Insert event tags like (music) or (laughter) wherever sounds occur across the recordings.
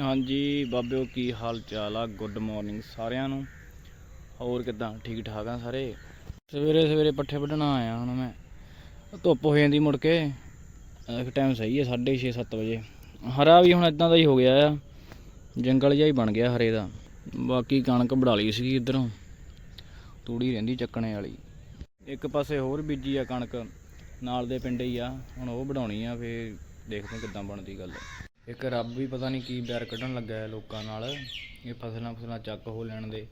ਹਾਂਜੀ, ਬਾਬਿਓ, ਕੀ ਹਾਲ ਚਾਲ ਆ? ਗੁੱਡ ਮਾਰਨਿੰਗ ਸਾਰਿਆਂ ਨੂੰ। ਹੋਰ ਕਿਦਾਂ? ਠੀਕ ਠਾਕ ਆ ਸਾਰੇ? ਸਵੇਰੇ ਸਵੇਰੇ ਪੱਠੇ ਵੱਢਣਾ ਆਇਆ ਹੁਣ ਮੈਂ। ਧੁੱਪ ਹੋ ਜਾਂਦੀ ਮੁੜ ਕੇ। ਇੱਕ ਟਾਈਮ ਸਹੀ ਹੈ 6:30 7 ਵਜੇ। ਹਰਾ ਵੀ ਹੁਣ ਇਦਾਂ ਦਾ ਹੀ ਹੋ ਗਿਆ ਆ। ਜੰਗਲ ਜਿਹਾ ਹੀ ਬਣ ਗਿਆ ਹਰੇ ਦਾ। ਬਾਕੀ ਕਣਕ ਵਢਾ ਲਈ ਸੀਗੀ ਇਧਰੋਂ। ਤੂੜੀ ਰਹਿੰਦੀ ਚੱਕਣੇ ਵਾਲੀ। ਇੱਕ ਪਾਸੇ ਹੋਰ ਬੀਜੀ ਆ ਕਣਕ। ਨਾਲ ਦੇ ਪਿੰਡ ਹੀ ਆ। ਹੁਣ ਉਹ ਵਢਾਉਣੀ ਆ, ਫੇਰ ਦੇਖਦੇ ਕਿੱਦਾਂ ਬਣਦੀ ਗੱਲ। ਇੱਕ ਰੱਬ ਵੀ ਪਤਾ ਨਹੀਂ ਕੀ ਬੈਰ ਕੱਢਣ ਲੱਗਾ ਹੈ ਲੋਕਾਂ ਨਾਲ। ਇਹ ਫਸਲਾਂ ਫਸਲਾਂ ਚੱਕ ਹੋ ਲੈਣ ਦੇ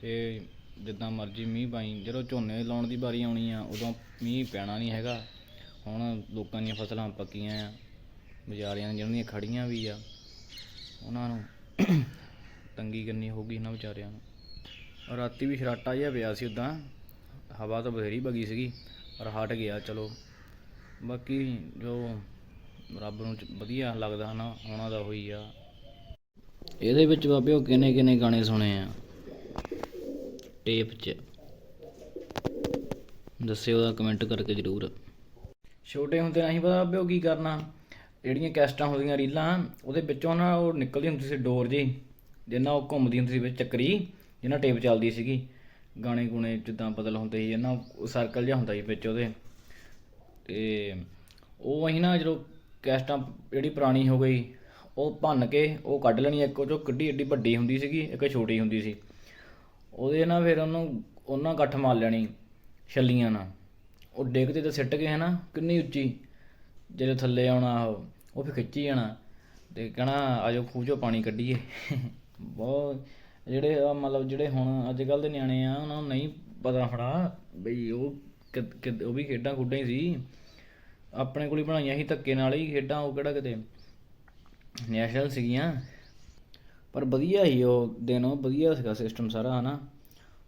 ਤੇ ਜਿੱਦਾਂ ਮਰਜ਼ੀ ਮੀਂਹ ਪਾਈ, ਜਦੋਂ ਝੋਨੇ ਲਾਉਣ ਦੀ ਵਾਰੀ ਆਉਣੀ ਆ, ਉਦੋਂ ਮੀਂਹ ਪੈਣਾ ਨਹੀਂ ਹੈਗਾ। ਹੁਣ ਲੋਕਾਂ ਦੀਆਂ ਫਸਲਾਂ ਪੱਕੀਆਂ ਆ, ਬਜ਼ਾਰਿਆਂ ਦੀਆਂ ਜਿਹੜੀਆਂ ਖੜੀਆਂ ਵੀ ਆ, ਉਹਨਾਂ ਨੂੰ ਤੰਗੀ ਕਰਨੀ ਹੋਊਗੀ ਇਹਨਾਂ ਵਿਚਾਰਿਆਂ ਨੂੰ। ਰਾਤੀ ਵੀ ਸ਼ਰਾਟਾ ਜਿਹਾ ਪਿਆ ਸੀ ਉਦਾਂ ਹਵਾ ਤਾਂ ਬਥੇਰੀ ਵਗੀ ਸੀਗੀ, ਪਰ ਹਟ ਗਿਆ, ਚਲੋ। ਬਾਕੀ ਜੋ ਰੱਬ ਨੂੰ ਵਧੀਆ ਲੱਗਦਾ ਨਾ ਉਹਨਾਂ ਦਾ ਹੋਈ ਆ। ਇਹਦੇ ਵਿੱਚ ਬਾਬੇ ਉਹ ਕਿੰਨੇ ਕਿੰਨੇ ਗਾਣੇ ਸੁਣੇ ਆ। ਟੇਪ 'ਚ। ਦੱਸਿਓ ਉਹਦਾ ਕਮੈਂਟ ਕਰਕੇ ਜਰੂਰ। ਛੋਟੇ ਹੁੰਦੇ ਨਹੀਂ ਪਤਾ ਬਾਬੇ ਉਹ ਕੀ ਕਰਨਾ, ਜਿਹੜੀਆਂ ਕੈਸਟਾਂ ਹੁੰਦੀਆਂ ਰੀਲਾਂ, ਉਹਦੇ ਵਿੱਚੋਂ ਨਾ ਉਹ ਨਿਕਲਦੀ ਹੁੰਦੀ ਸੀ ਡੋਰ ਜੀ ਜਿੰਨਾ ਉਹ ਘੁੰਮਦੀ ਹੁੰਦੀ ਸੀ ਵਿੱਚ ਚੱਕਰੀ, ਜਿੰਨਾ ਟੇਪ ਚੱਲਦੀ ਸੀਗੀ। ਗਾਣੇ ਗੁਣੇ ਜਿੱਦਾਂ ਬਦਲ ਹੁੰਦੇ ਸੀ, ਜਿੰਨਾ ਸਰਕਲ ਜਿਹਾ ਹੁੰਦਾ ਸੀ ਵਿੱਚ ਉਹਦੇ। ਤੇ ਉਹ ਅਸੀਂ ਨਾ ਜਦੋਂ ਕੈਸਟਾਂ ਜਿਹੜੀ ਪੁਰਾਣੀ ਹੋ ਗਈ, ਉਹ ਭੰਨ ਕੇ ਉਹ ਕੱਢ ਲੈਣੀ ਇੱਕ ਉਹ ਚੋਂ ਕਿੱਡੀ ਏਡੀ ਵੱਡੀ ਹੁੰਦੀ ਸੀਗੀ, ਇੱਕ ਛੋਟੀ ਹੁੰਦੀ ਸੀ। ਉਹਦੇ ਨਾਲ ਫਿਰ ਉਹਨੂੰ ਉਹਨਾਂ ਇਕੱਠ ਮਾਰ ਲੈਣੀ ਛੱਲੀਆਂ ਨਾਲ। ਉਹ ਡਿੱਗ ਤੇ ਸਿੱਟ ਕੇ ਹਨਾ, ਕਿੰਨੀ ਉੱਚੀ। ਜਦੋਂ ਥੱਲੇ ਆਉਣਾ ਉਹ ਉਹ ਫਿਰ ਖਿੱਚੀ ਜਾਣਾ ਤੇ ਕਹਣਾ, ਆਜੋ ਖੂਹ ਚੋਂ ਪਾਣੀ ਕੱਢੀਏ। (laughs) ਬਹੁਤ ਜਿਹੜੇ ਆ, ਮਤਲਬ ਜਿਹੜੇ ਹੁਣ ਅੱਜ ਕੱਲ ਦੇ ਨਿਆਣੇ ਆ, ਉਹਨਾਂ ਨੂੰ ਨਹੀਂ ਪਤਾ ਹੋਣਾ ਬਈ ਉਹ ਕਿ- ਉਹ ਵੀ ਖੇਡਾਂ ਖੁੱਡਾਂ ਹੀ ਸੀ। ਆਪਣੇ ਕੋਲ ਹੀ ਬਣਾਈਆਂ ਸੀ, ਧੱਕੇ ਨਾਲ ਹੀ ਖੇਡਾਂ ਉਹ ਕਿਹੜਾ ਕਿਤੇ। ਨੈਸ਼ਨਲ ਸੀਗੀਆਂ। ਪਰ ਵਧੀਆ ਸੀ ਉਹ ਦਿਨ ਉਹ ਵਧੀਆ ਸੀਗਾ ਸਿਸਟਮ ਸਾਰਾ, ਹਨਾ।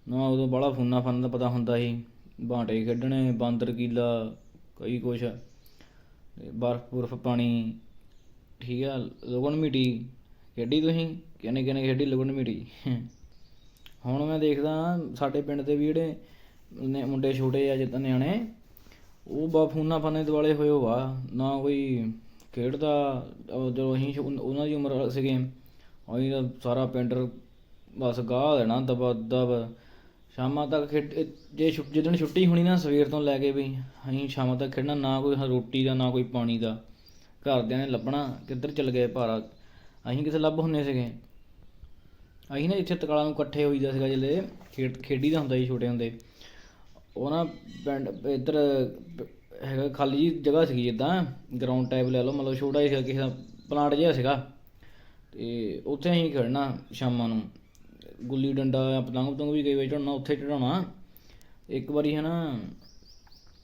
ਨਾ ਉਦੋਂ ਬੜਾ ਫੋਨਾ ਫਨ ਦਾ ਪਤਾ ਹੁੰਦਾ ਸੀ, ਬਾਂਟੇ ਖੇਡਣੇ, ਬਾਂਦਰ ਕੀਲਾ, ਕਈ ਕੁਛ। ਬਰਫ਼ ਬੁਰਫ ਪਾਣੀ, ਠੀਕ ਆ ਲੁਕਣ ਮਿੱਟੀ। ਖੇਡੀ ਤੁਸੀਂ? ਕਿੰਨੇ ਕਿੰਨੇ ਖੇਡੀ ਲੁਕਣ ਮਿੱਟੀ? ਹੁਣ ਮੈਂ ਦੇਖਦਾ ਸਾਡੇ ਪਿੰਡ ਦੇ ਵੀ ਜਿਹੜੇ ਮੁੰਡੇ ਛੋਟੇ ਆ, ਜਿੱਦਾਂ ਨਿਆਣੇ ਉਹ ਬਾ ਫੋਨਾਂ ਫਾਨੇ ਦੁਆਲੇ ਹੋਏ ਵਾ, ਨਾ ਕੋਈ ਖੇਡਦਾ ਉਹ ਜਦੋਂ ਅਸੀਂ ਉਹਨਾਂ ਦੀ ਉਮਰ ਸੀਗੇ, ਅਸੀਂ ਤਾਂ ਸਾਰਾ ਪਿੰਡ ਬਸ ਗਾਹ ਦੇਣਾ, ਦਬਾ, ਦਬ। ਸ਼ਾਮਾਂ ਤੱਕ ਖੇਡ ਜੇ ਛੁ- ਜਿੱਦਣ ਛੁੱਟੀ ਹੋਣੀ ਨਾ ਸਵੇਰ ਤੋਂ ਲੈ ਕੇ ਵੀ, ਅਸੀਂ ਸ਼ਾਮਾਂ ਤੱਕ ਖੇਡਣਾ, ਨਾ ਕੋਈ ਰੋਟੀ ਦਾ, ਨਾ ਕੋਈ ਪਾਣੀ ਦਾ। ਘਰਦਿਆਂ ਨੇ ਲੱਭਣਾ, ਕਿੱਧਰ ਚਲ ਗਏ ਭਾਰਾ। ਅਸੀਂ ਕਿਥੇ ਲੱਭ ਹੁੰਨੇ ਸੀਗੇ। ਅਸੀਂ ਨਾ ਇੱਥੇ ਤਕਾਲਾਂ ਨੂੰ ਇਕੱਠੇ ਹੋਈਦਾ ਸੀਗਾ ਜਿਹੜੇ ਖੇਡ, ਖੇਡੀ ਦਾ ਹੁੰਦਾ ਸੀ ਛੋਟੇ ਹੁੰਦੇ ਉਹ ਨਾ ਪਿੰਡ, ਇੱਧਰ ਹੈਗਾ ਖਾਲੀ ਜਿਹੀ ਜਗ੍ਹਾ ਸੀਗੀ ਜਿੱਦਾਂ ਗਰਾਊਂਡ ਟਾਈਪ ਲੈ ਲਓ, ਮਤਲਬ ਛੋਟਾ ਜਿਹਾ ਕਿਸੇ ਦਾ ਪਲਾਂਟ ਜਿਹਾ ਸੀਗਾ। ਤੇ ਉੱਥੇ ਅਸੀਂ ਖੇਡਣਾ ਸ਼ਾਮਾਂ ਨੂੰ। ਗੁੱਲੀ ਡੰਡਾ ਜਾਂ ਪਤੰਗ ਪਤੰਗ ਵੀ ਕਈ ਵਾਰੀ ਚੜਾਉਣਾ ਉੱਥੇ ਚੜਾਉਣਾ ਇੱਕ ਵਾਰੀ ਹੈ ਨਾ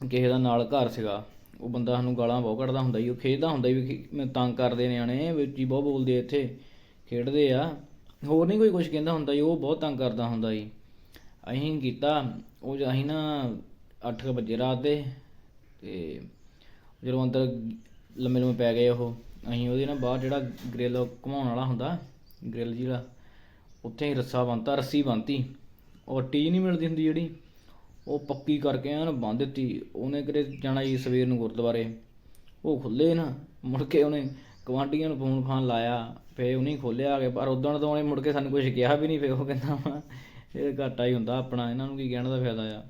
ਕਿਸੇ ਦਾ ਨਾਲ ਘਰ ਸੀਗਾ, ਉਹ ਬੰਦਾ ਸਾਨੂੰ ਗਾਲਾਂ ਬਹੁਤ ਕੱਢਦਾ ਹੁੰਦਾ ਸੀ, ਉਹ ਖੇਡਦਾ ਹੁੰਦਾ ਸੀ ਵੀ ਮੈਂ ਤੰਗ ਕਰਦੇ ਨਿਆਣੇ ਵਿੱਚ ਹੀ ਬਹੁਤ ਬੋਲਦੇ ਇੱਥੇ, ਖੇਡਦੇ ਆ। ਹੋਰ ਨਹੀਂ ਕੋਈ ਕੁਝ ਕਹਿੰਦਾ ਹੁੰਦਾ ਸੀ, ਉਹ ਬਹੁਤ ਤੰਗ ਕਰਦਾ ਹੁੰਦਾ ਸੀ। ਅਸੀਂ ਕੀਤਾ ਉਹ ਜ- ਅਸੀਂ ਨਾ 8 ਵਜੇ ਰਾਤ ਦੇ ਤੇ ਜਦੋਂ ਅੰਦਰ ਲੰਮੇ ਲੰਮੇ ਪੈ ਗਏ ਉਹ ਅਸੀਂ ਉਹਦੇ ਨਾਲ ਬਾਹਰ ਜਿਹੜਾ ਗ੍ਰਿਲ ਘੁਮਾਉਣ ਵਾਲਾ ਹੁੰਦਾ ਗ੍ਰਿਲ ਜਿਹੜਾ ਉੱਥੇ ਹੀ ਰੱਸਾ ਬੰਨਤਾ ਰੱਸੀ ਬੰਨਤੀ। ਉਹ ਟੀ ਨਹੀਂ ਮਿਲਦੀ ਹੁੰਦੀ ਜਿਹੜੀ ਉਹ ਪੱਕੀ ਕਰਕੇ ਐਨ ਬੰਨ ਦਿੱਤੀ। ਉਹਨੇ ਕਿਤੇ ਜਾਣਾ ਜੀ ਸਵੇਰ ਨੂੰ ਗੁਰਦੁਆਰੇ। ਉਹ ਖੁੱਲੇ ਨਾ ਮੁੜ ਕੇ ਉਹਨੇ ਗੁਆਂਢੀਆਂ ਨੂੰ ਫੋਨ ਫਾਨ ਲਾਇਆ ਫੇ ਉਹਨੇ ਖੋਲਿਆ ਆ ਕੇ ਪਰ ਉਦੋਂ ਤੋਂ ਉਹਨੇ ਮੁੜ ਕੇ ਸਾਨੂੰ ਕੁਝ ਕਿਹਾ ਵੀ ਨਹੀਂ ਫੇ ਉਹ ਕਹਿੰਦਾ ਵਾ, ਇਹ ਘਾਟਾ ਹੀ ਹੁੰਦਾ ਆਪਣਾ, ਇਹਨਾਂ ਨੂੰ ਕੀ ਕਹਿਣ ਦਾ ਫਾਇਦਾ ਆ।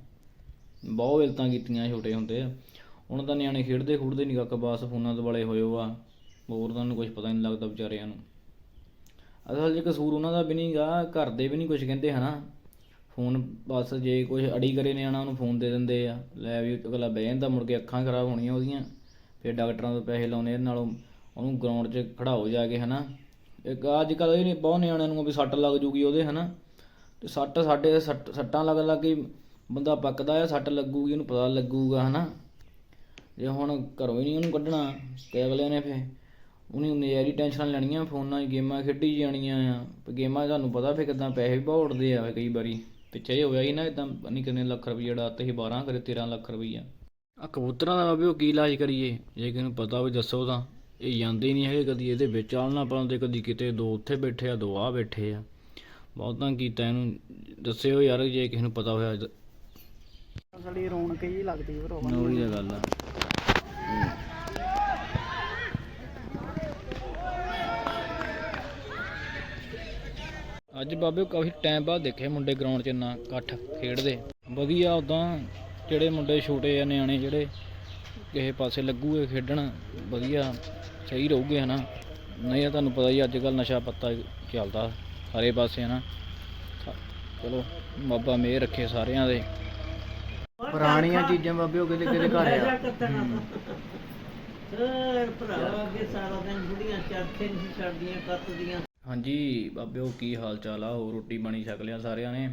ਬਹੁਤ ਇਲਤਾਂ ਕੀਤੀਆਂ ਛੋਟੇ ਹੁੰਦੇ ਆ। ਹੁਣ ਤਾਂ ਨਿਆਣੇ ਖੇਡਦੇ ਖੂਡਦੇ ਨਹੀਂ ਕੱਖ ਬਸ ਫੋਨਾਂ ਦੇ ਵਾਲੇ ਹੋਏ ਹੋ ਆ ਹੋਰ ਤਾਂ ਨੂੰ ਕੁਝ ਪਤਾ ਨਹੀਂ ਲੱਗਦਾ ਵਿਚਾਰਿਆਂ ਨੂੰ। ਅਸਲ 'ਚ ਕਸੂਰ ਉਹਨਾਂ ਦਾ ਵੀ ਨਹੀਂਗਾ ਘਰ ਦੇ ਵੀ ਨਹੀਂ ਕੁਝ ਕਹਿੰਦੇ ਹਨਾ। ਫੋਨ ਬਸ ਜੇ ਕੁਝ ਅੜੀ ਕਰੇ ਨਿਆਣਾ ਉਹਨੂੰ ਫੋਨ ਦੇ ਦਿੰਦੇ ਆ। ਲੈ ਵੀ ਅਗਲਾ ਬਹਿ ਜਾਂਦਾ, ਮੁੜ ਕੇ ਅੱਖਾਂ ਖਰਾਬ ਹੋਣੀਆਂ ਉਹਦੀਆਂ। ਫਿਰ ਡਾਕਟਰਾਂ ਤੋਂ ਪੈਸੇ ਲਾਉਣੇ ਇਹਦੇ ਨਾਲੋਂ ਉਹਨੂੰ ਗਰਾਊਂਡ 'ਚ ਖੜਾਓ ਜਾ ਕੇ ਹਨਾ। ਇੱਕ ਅੱਜ ਕੱਲ੍ਹ ਇਹ ਬਹੁਤ ਨਿਆਣਿਆਂ ਨੂੰ ਵੀ ਸੱਟ ਲੱਗ ਜੂਗੀ ਉਹਦੇ ਹਨਾ। ਤੇ ਸੱਟ ਸਾਡੇ ਸੱਟ, ਸੱਟਾਂ ਲੱਗ ਲੱਗ ਕੇ ਬੰਦਾ ਪੱਕਦਾ ਆ, ਸੱਟ ਲੱਗੂਗੀ, ਉਹਨੂੰ ਪਤਾ ਲੱਗੂਗਾ, ਹਨਾ? ਜੇ ਹੁਣ ਘਰੋਂ ਹੀ ਨਹੀਂ ਉਹਨੂੰ ਕੱਢਣਾ, ਤੇ ਅਗਲੇ ਨੇ ਫੇ ਉਹਨੇ ਨਜ਼ਾਰੀ ਟੈਨਸ਼ਨ ਲੈਣੀਆਂ, ਫੋਨਾਂ 'ਚ ਗੇਮਾਂ ਖੇਡੀ ਜਾਣੀਆਂ ਆ। ਤੇ ਗੇਮਾਂ 'ਚ ਤੁਹਾਨੂੰ ਪਤਾ ਫੇ ਕਿਦਾਂ ਪੈਸੇ ਵੀ ਬਹੁਤ ਉੱਡਦੇ ਆ ਕਈ ਵਾਰੀ। ਪਿੱਛੇ ਹੀ ਹੋਇਆ ਹੀ ਨਾ ਇਦਾਂ ਨਹੀਂ ਕਿੰਨੇ ਲੱਖ ਰੁਪਈਆ ਉਡਾਤੇ ਸੀ 12 ਕਰੇ 13 ਲੱਖ ਰੁਪਈਆ। ਆ ਕਬੂਤਰਾਂ ਦਾ ਵੀ ਉਹ ਕੀ ਇਲਾਜ ਕਰੀਏ? ਜੇ ਕਿਸੇ ਨੂੰ ਪਤਾ ਵੀ ਦੱਸੋ ਤਾਂ। ਇਹ ਜਾਂਦੇ ਹੀ ਨਹੀਂ ਹੈਗੇ ਕਦੀ ਇਹਦੇ ਵਿੱਚ ਆਲਣਾ ਪਾਉਂਦੇ ਕਦੀ ਕਿਤੇ ਦੋ ਉੱਥੇ ਬੈਠੇ ਆ, ਦੋ ਆ ਬੈਠੇ ਆ। ਬਹੁਤਾਂ ਕੀਤਾ ਇਹਨੂੰ। ਦੱਸਿਓ ਯਾਰ ਜੇ ਕਿਸੇ ਨੂੰ ਪਤਾ ਹੋਇਆ ਸਾਡੀ ਰੌਣਕ ਹੀ ਲੱਗਦੀ ਭਰਾ ਉਹੀ ਤਾਂ ਗੱਲ ਆ। ਅੱਜ ਬਾਬੇ ਕਾਫੀ ਟਾਈਮ ਬਾਅਦ ਦੇਖੇ ਮੁੰਡੇ ਗਰਾਊਂਡ 'ਚ ਇੰਨਾ ਇਕੱਠ ਖੇਡਦੇ। ਵਧੀਆ ਉਦਾਂ ਜਿਹੜੇ ਮੁੰਡੇ ਛੋਟੇ ਆ ਨਿਆਣੇ ਜਿਹੜੇ ਕਿਸੇ ਪਾਸੇ ਲੱਗੂਗੇ ਖੇਡਣ ਵਧੀਆ ਸਹੀ ਰਹੂਗੇ ਹਨਾ। ਨਹੀਂ ਤਾਂ ਤੁਹਾਨੂੰ ਪਤਾ ਹੀ ਅੱਜ ਕੱਲ ਨਸ਼ਾ ਪੱਤਾ ਚੱਲਦਾ। ਸਾਰੇ ਪਾਸੇ ਹਨਾ। ਚਲੋ ਬਾਬਾ ਮਿਹਰ ਰੱਖੇ ਸਾਰਿਆਂ ਦੇ। ਪੁਰਾਣੀਆਂ ਚੀਜ਼ਾਂ ਬਾਬੇ ਉਹ ਕਿਤੇ ਕਿਤੇ ਘਰ ਆ। ਹਾਂਜੀ ਬਾਬਿਓ ਕੀ ਹਾਲ ਚਾਲ ਆ? ਹੋਰ ਰੋਟੀ ਪਾਣੀ ਛਕ ਲਿਆ ਸਾਰਿਆਂ ਨੇ।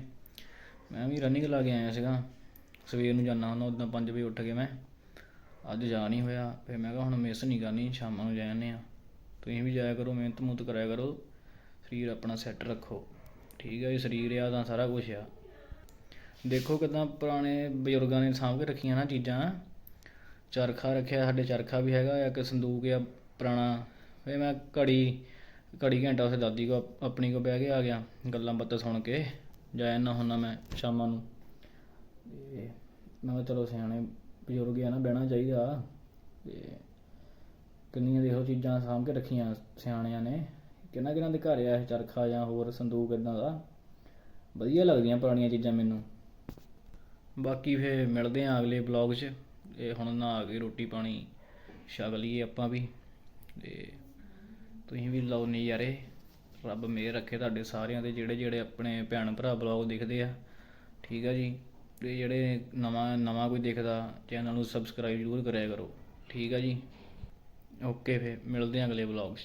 ਮੈਂ ਵੀ ਰਨਿੰਗ ਲਾ ਕੇ ਆਇਆ ਸੀਗਾ। ਸਵੇਰ ਨੂੰ ਜਾਣਾ ਹੁੰਦਾ ਉਦੋਂ 5 ਵਜੇ ਉੱਠ ਕੇ ਮੈਂ। ਅੱਜ ਜਾ ਨਹੀਂ ਹੋਇਆ। ਫਿਰ ਮੈਂ ਕਿਹਾ ਹੁਣ ਮਿਸ ਨਹੀਂ ਕਰਨੀ ਸ਼ਾਮਾਂ ਨੂੰ ਜਾ ਜਾਂਦੇ ਆ ਤੁਸੀਂ ਵੀ ਜਾਇਆ ਕਰੋ ਮਿਹਨਤ ਮੁਹਨਤ ਕਰਿਆ ਕਰੋ। ਸਰੀਰ ਆਪਣਾ ਸੈੱਟ ਰੱਖੋ। ਠੀਕ ਹੈ ਜੀ, ਸਰੀਰ ਆ ਤਾਂ ਸਾਰਾ ਕੁਝ ਆ। ਦੇਖੋ ਕਿਦਾਂ ਪੁਰਾਣੇ ਬਜ਼ੁਰਗਾਂ ਨੇ ਸਾਂਭ ਕੇ ਰੱਖੀਆਂ ਨਾ ਚੀਜ਼ਾਂ। ਚਰਖਾ ਰੱਖਿਆ, ਸਾਡੇ ਚਰਖਾ ਵੀ ਹੈਗਾ, ਇੱਕ ਸੰਦੂਕ ਆ ਪੁਰਾਣਾ। ਫਿਰ ਮੈਂ ਘੜੀ ਘੜੀ ਘੰਟਾ ਉਸੇ ਦਾਦੀ ਕੋ ਆਪਣੀ ਕੋ ਬਹਿ ਕੇ ਆ ਗਿਆ, ਗੱਲਾਂ ਬਾਤਾਂ ਸੁਣ ਕੇ। ਜਾ ਜਾਂਦਾ ਹੁੰਦਾ ਮੈਂ ਸ਼ਾਮਾਂ ਨੂੰ। ਤੇ ਮੈਂ ਕਿਹਾ ਚਲੋ ਸਿਆਣੇ ਬਜ਼ੁਰਗ ਆ ਨਾ, ਬਹਿਣਾ ਚਾਹੀਦਾ। ਤੇ ਕਿੰਨੀਆਂ ਦੇਖੋ ਚੀਜ਼ਾਂ ਸਾਂਭ ਕੇ ਰੱਖੀਆਂ ਸਿਆਣਿਆਂ ਨੇ। ਕਿਹਨਾਂ ਕਿਹਨਾਂ ਦੇ ਘਰ ਆ ਇਹ ਚਰਖਾ ਜਾਂ ਹੋਰ ਸੰਦੂਕ ਇਦਾਂ ਦਾ? ਵਧੀਆ ਲੱਗਦੀਆਂ ਪੁਰਾਣੀਆਂ ਚੀਜ਼ਾਂ ਮੈਨੂੰ। ਬਾਕੀ ਫੇ ਮਿਲਦੇ ਆ ਅਗਲੇ ਬਲੌਗ 'ਚ। ਇਹ ਹੁਣ ਨਹਾ ਕੇ ਰੋਟੀ ਪਾਣੀ ਛਕ ਲਈਏ ਆਪਾਂ ਵੀ। ਤੇ ਤੁਸੀਂ ਵੀ ਲਾਓ ਨਜ਼ਾਰੇ। ਰੱਬ ਮਿਹਰ ਰੱਖੇ ਤੁਹਾਡੇ ਸਾਰਿਆਂ ਦੇ ਜਿਹੜੇ ਜਿਹੜੇ ਆਪਣੇ ਭੈਣ ਭਰਾ ਬਲੌਗ ਦੇਖਦੇ ਆ। ਠੀਕ ਆ ਜੀ? ਤੇ ਜਿਹੜੇ ਨਵਾਂ ਨਵਾਂ ਕੋਈ ਦੇਖਦਾ, ਚੈਨਲ ਨੂੰ ਸਬਸਕ੍ਰਾਈਬ ਜ਼ਰੂਰ ਕਰਿਆ ਕਰੋ। ਠੀਕ ਆ ਜੀ? ਓਕੇ ਫੇ ਮਿਲਦੇ ਆ ਅਗਲੇ ਬਲੌਗ 'ਚ।